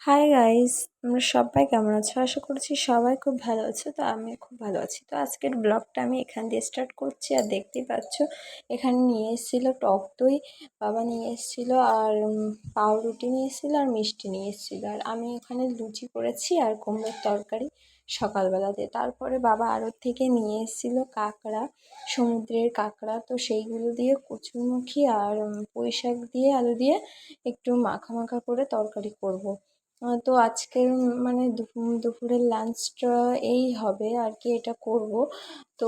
Hi guys তোমরা সবাই কেমন আছো? আশা করছি সবাই খুব ভালো আছো, তো আমি খুব ভালো আছি। তো আজকের ব্লগটা আমি এখান দিয়ে স্টার্ট করছি। আর দেখতেই পাচ্ছ, এখানে নিয়ে এসেছিল টক দই, বাবা নিয়ে এসেছিল, আর পাউরুটি নিয়ে এসেছিল, আর মিষ্টি নিয়ে এসেছিল। আর আমি এখানে লুচি করেছি আর কুমড়োর তরকারি সকালবেলাতে তারপরে বাবা আড়ত থেকে নিয়ে এসেছিল কাঁকড়া, সমুদ্রের কাঁকড়া। তো সেইগুলো দিয়ে কচুরমুখী আর পুঁই শাক দিয়ে, আলু দিয়ে একটু মাখা মাখা করে তরকারি করব। তো আজকের মানে দুপুরের লাঞ্চটা এই হবে আর কি এটা করব। তো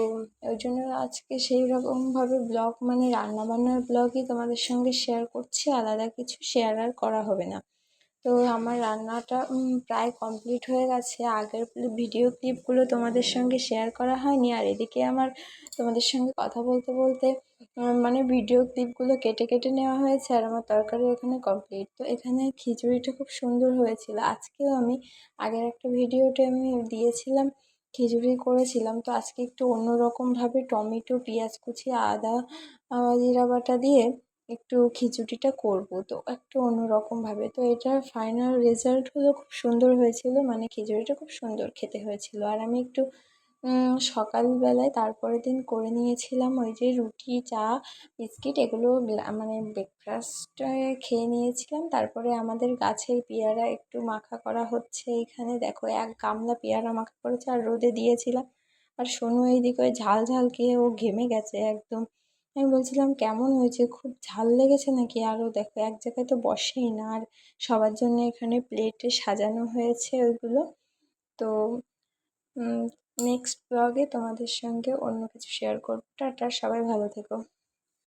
ওই জন্য আজকে সেই রকমভাবে ব্লগ মানে রান্নাবান্নার ব্লগই তোমাদের সঙ্গে শেয়ার করছি, আলাদা কিছু শেয়ার আর করা হবে না। তো আমার রান্নাটা প্রায় কমপ্লিট হয়ে গেছে। আগের ভিডিও ক্লিপগুলো তোমাদের সঙ্গে শেয়ার করা হয়নি। আর এদিকে আমার তোমাদের সঙ্গে কথা বলতে বলতে মানে ভিডিও ক্লিপগুলো কেটে কেটে নেওয়া হয়েছে আর আমার তরকারি এখানে কমপ্লিট তো এখানে খিচুড়িটা খুব সুন্দর হয়েছিল। আজকেও আমি আগের একটা ভিডিওতে আমি দিয়েছিলাম, খিচুড়ি করেছিলাম। তো আজকে একটু অন্যরকমভাবে টমেটো, পেঁয়াজ কুচি, আদা জিরা বাটা দিয়ে একটু খিচুড়িটা করব। তো একটু অন্যরকমভাবে তো এটার ফাইনাল রেজাল্ট হলো খুব সুন্দর হয়েছিল। মানে খিচুড়িটা খুব সুন্দর খেতে হয়েছিল। আর আমি একটু সকালবেলায় তারপরের দিন করে নিয়েছিলাম ওই যে রুটি, চা, বিস্কিট এগুলো মানে ব্রেকফাস্টে খেয়ে নিয়েছিলাম। তারপরে আমাদের গাছের পেয়ারা একটু মাখা করা হচ্ছে এখানে। দেখো এক গামলা পেয়ারা মাখা করেছে আর রোদে দিয়েছিলাম। আর সোনু এইদিকে ওই ঝাল ঝাল খেয়ে ও ঘেমে গেছে একদম। আমি বলছিলাম, কেমন হয়েছে? খুব ঝাল লেগেছে নাকি? আরও দেখো, এক জায়গায় তো বসেই না, আর সবার জন্য এখানে প্লেটে সাজানো হয়েছে ওইগুলো। তো নেক্সট ব্লগে তোমাদের সঙ্গে অন্য কিছু শেয়ার করব। টাটা, সবাই ভালো থেকো।